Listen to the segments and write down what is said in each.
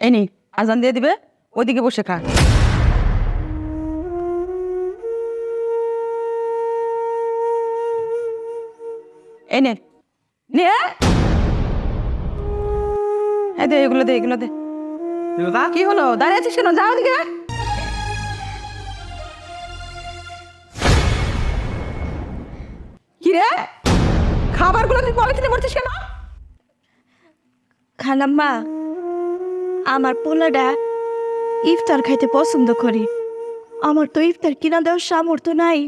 এই নি আজান দিয়ে দিবে ওইদিকে বসে খা। এই নে নে। এই দে এগুলো দে এগুলো দে। কি হলো? দাঁড়িয়ে আছিস কেন? যাও দিকে কি রে? খাবারগুলো তুই পলিথিনে ভরছিস কেন? খালাম্মা আমার পোলাটা ইফতার খাইতে পছন্দ করি। আমার তো ইফতার কিনা দেওয়ার সামর্থ্য নাই।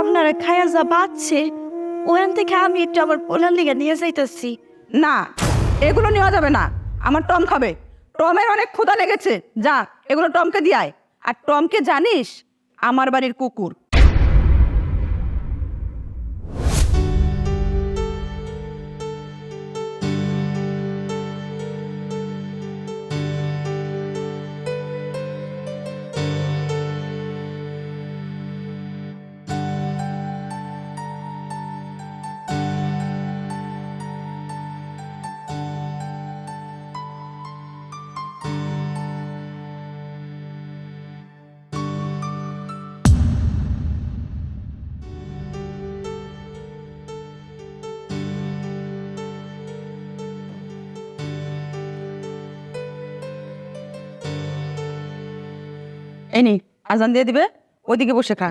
আপনারা খায়া যা বাঁচছে, ওখান থেকে আমি একটু আমার পোলার লিগে নিয়ে যাইতেছি। না, এগুলো নেওয়া যাবে না। আমার টম খাবে। টমের অনেক ক্ষুধা লেগেছে। যা, এগুলো টমকে দিয়ে আর টমকে জানিস, আমার বাড়ির কুকুর। এই নি আজান দিয়ে দিবে ওইদিকে বসে খা।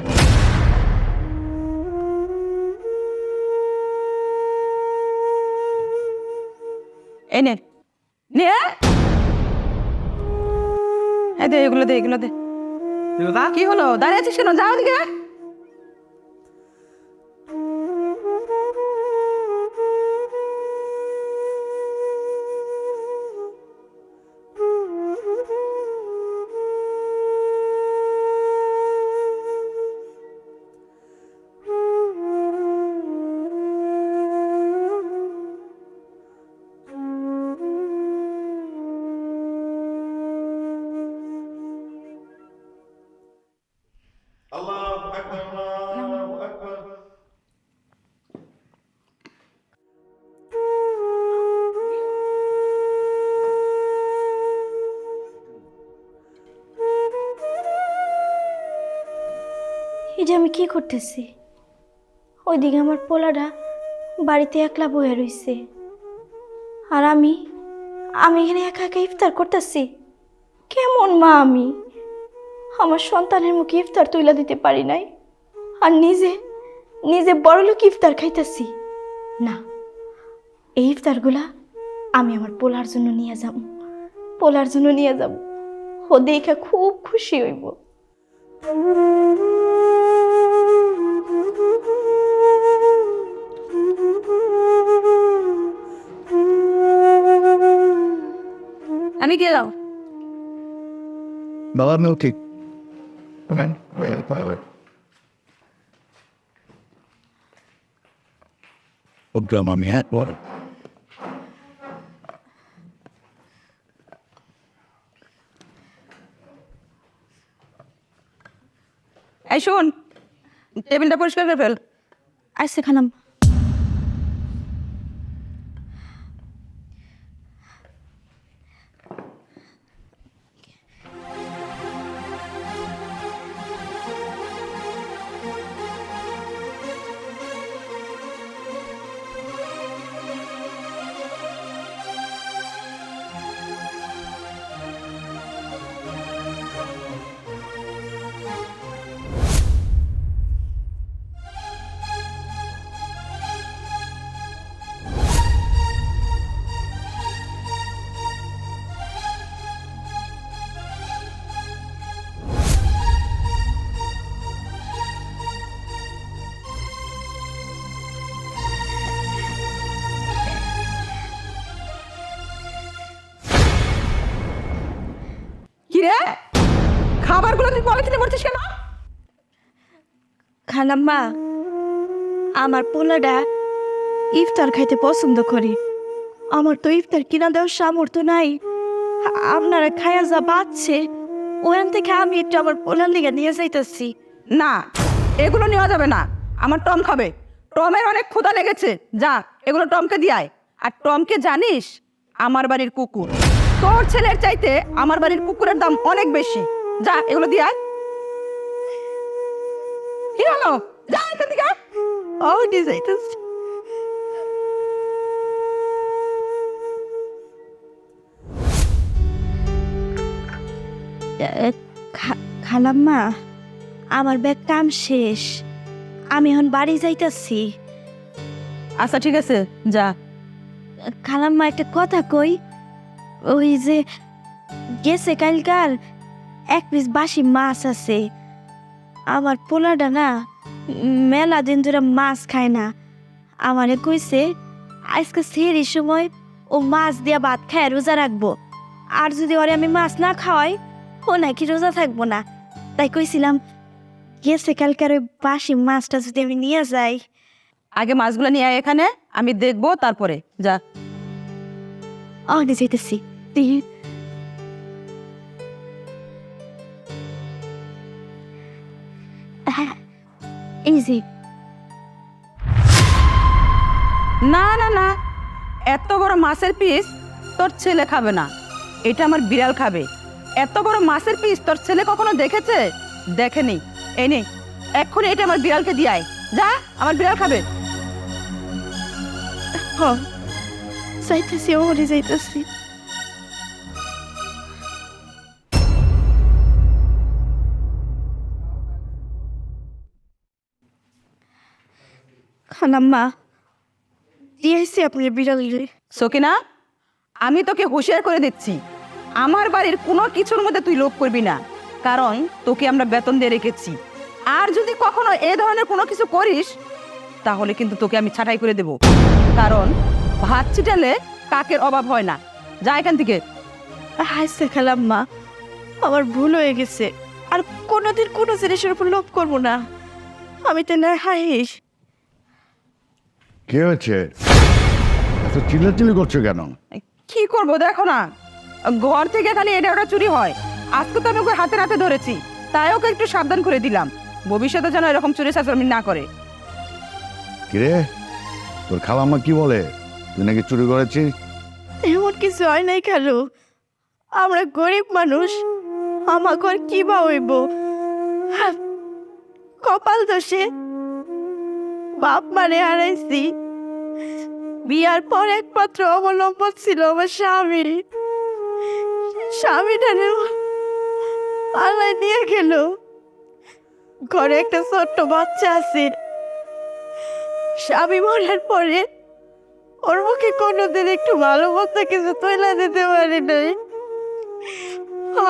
এই নে নে। এই দে এগুলো দে এগুলো দে। কি হলো? দাঁড়িয়ে আছিস কেন? যাও দিকে এটা আমি কি করতেছি? ওইদিকে আমার পোলাটা বাড়িতে একলা বয়ে রইছে। আর আমি আমি এখানে একা একা ইফতার করতেছি। কেমন মা আমি? আমার সন্তানের মুখে ইফতার তুইলা দিতে পারি নাই। আর নিজে নিজে বড়লোক ইফতার খাইতেছি। না, এই ইফতারগুলা আমি আমার পোলার জন্য নিয়ে যাব। পোলার জন্য নিয়ে যাব। ও দেখে খুব খুশি হইব। আমি গেলাম বাবা আমিও ঠিক। আমি হ্যাঁ এই শোন টেবিলটা পরিষ্কার করে ফেল। আসছে খালাম রে খাবারগুলো তুই পলিথিনে ভরছিস কেন? খালাম্মা আমার পোলাটা ইফতার খাইতে পছন্দ করি। আমার তো ইফতার কিনা দেওয়ার সামর্থ্য নাই। আপনারা খায়া যা বাচ্ছে ওখান থেকে আমি একটু আমার পোলার লিগে নিয়ে যাইতেছি। না এগুলো নেওয়া যাবে না। আমার টম খাবে। টমের অনেক ক্ষুধা লেগেছে। যা এগুলো টমকে দিয়ে আর টমকে জানিস আমার বাড়ির কুকুর। তোর ছেলের চাইতে আমার বাড়ির কুকুরের দাম অনেক বেশি। যা এগুলো দিয়ে আয়। কি হলো? যা এখান থেকে ও ডিজাইটাস খালাম্মা আমার ব্যাগ কাম শেষ। আমি এখন বাড়ি যাইতাছি। আচ্ছা ঠিক আছে যা। খালাম্মা একটা কথা কই? ওই যে গেছে কালকার এক পিস বাসি মাছ আছে। আমার পোলাটা না মেলা দিন ধরে মাছ খায় না। আমারে কইছে, আজকে সেরি সময় ও মাছ দিয়া ভাত খায় রোজা রাখব। আর যদি ওরে আমি মাছ না খাওয়াই, ও নাকি রোজা থাকব না। তাই কইছিলাম, গেছে কালকার ওই বাসি মাছটা যদি আমি নিয়ে যাই। আগে মাছগুলো নিয়ে এখানে, আমি দেখব তারপরে, যা। তুই হ্যাঁ, এই যে না না না এত বড় মাছের পিস তোর ছেলে খাবে না। এটা আমার বিড়াল খাবে। এত বড় মাছের পিস তোর ছেলে কখনো দেখেছে? দেখেনি। এই নে এক্ষুনি এটা আমার বিড়ালকে দিয়াই যা আমার বিড়াল খাবে। হ যাইতেছি ওরে যাইতেছি খালাম্মা দিয়েছি আপনি বিড়াল সকিনা আমি তোকে হুঁশিয়ার করে দিচ্ছি। আমার বাড়ির কোনো কিছুর মধ্যে তুই লোভ করবি না। কারণ তোকে আমরা বেতন দিয়ে রেখেছি। আর যদি কখনো এ ধরনের কোনো কিছু করিস তাহলে কিন্তু তোকে আমি ছাঁটাই করে দেব। কারণ ভাত ছিটালে কাকের অভাব হয় না। যা এখান থেকে। হাসতে মা। আমার ভুল হয়ে গেছে। আর কোনোদিন কোনো জিনিসের উপর লোভ করব না। আমি তো না হাইস কে হয়েছে এত চিল্লাচিল্লি করছ কেন? কি করব দেখো না। ঘর থেকে খালি এটা ওটা চুরি হয়। আজকে তো আমি ওকে হাতে হাতে ধরেছি। তাই ওকে একটু সাবধান করে দিলাম। ভবিষ্যতে যেন এরকম চুরি চাচরমি না করে। কিরে? তোর খালাম্মা কি বলে? তুই নাকি চুরি করেছিস? এমন কিছু হয় নাই খালু আমরা গরিব মানুষ, আমাকে আর কি বা হইব? কপাল দোষে বাপ মানে হারাইছি। বিয়ার পর একমাত্র অবলম্বন ছিল আমার স্বামী। স্বামীটারে আল্লাহ নিয়ে গেল। ঘরে একটা ছোট্ট বাচ্চা আছে। স্বামী মরার পরে ওর মুখে কোনোদিন একটু ভালো মতো কিছু তৈলা দিতে পারি নাই।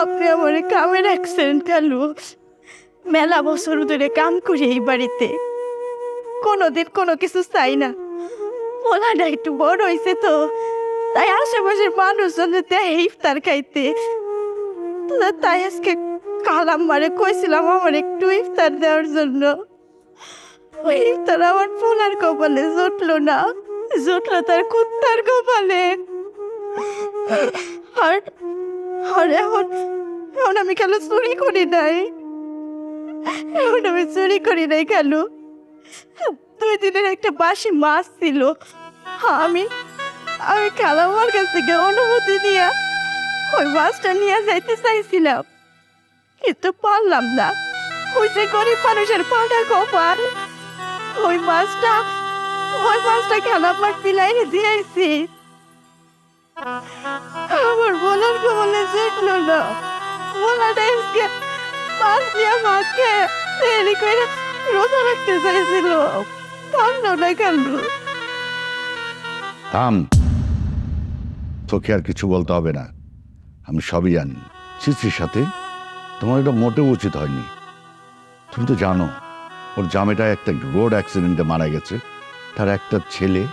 আপনি আমার কামে রাখছেন কালু। মেলা বছর ধরে কাম করি এই বাড়িতে। কোনোদিন কোনো কিছু চাই না। পোলাটা একটু বড় হয়েছে তো। তাই আশেপাশের মানুষজন দেয় ইফতার খাইতে। তাই আজকে কালাম মারে কইছিলাম আমার একটু ইফতার দেওয়ার জন্য। ওই ইফতার আমার পোলার কপালে জুটলো না। জুটলো তার কুত্তার কপালে। আর আর এখন এখন আমি কেন চুরি করি নাই। এখন আমি চুরি করি নাই কেন দুই দিনের একটা বাসি মাছ ছিল। আমি আমি কালামার কাছ থেকে অনুমতি নিয়ে ওই মাছটা নিয়ে যাইতে চাইছিলাম। কিন্তু পারলাম না। ওই যে গরিব মানুষের পাটা কপাল, ওই মাছটা ওই মাছটা কালামার পিলাইরে দিয়েছি আমার বলার না বলাটা আজকে মাছ তৈরি করে রোজা রাখতে চাইছিল। না থাম। তোকে আর কিছু বলতে হবে না। আমি সবই জানি। সিসির সাথে তোমার এটা মোটেও উচিত হয়নি। তুমি তো জানো, ওর জামেটা একটা রোড অ্যাক্সিডেন্টে মারা গেছে। তার একটা ছেলে,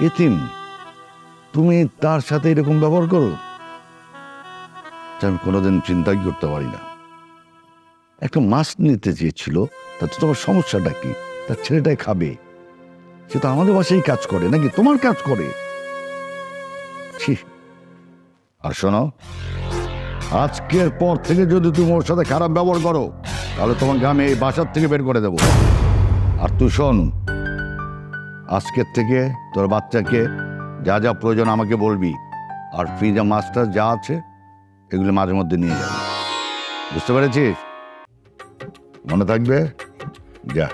এতিম। তুমি তার সাথে এরকম ব্যবহার করো? আমি কোনোদিন চিন্তাই করতে পারি না। একটা মাছ নিতে চেয়েছিল, তাতে তোমার সমস্যাটা কি? তার ছেলেটাই খাবে। সে তো আমাদের বাসায় কাজ করে, নাকি তোমার কাজ করে? আর শোনো, আজকের পর থেকে যদি তুমি ওর সাথে খারাপ ব্যবহার করো, তাহলে তোমাকে আমি এই বাসার থেকে বের করে দেব। আর তুই শোন আজকের থেকে তোর বাচ্চাকে যা যা প্রয়োজন আমাকে বলবি, আর ফ্রিজা মাস্টার যা আছে, এগুলো মাঝে মধ্যে নিয়ে যাবে বুঝতে পেরেছিস? মনে থাকবে? যা।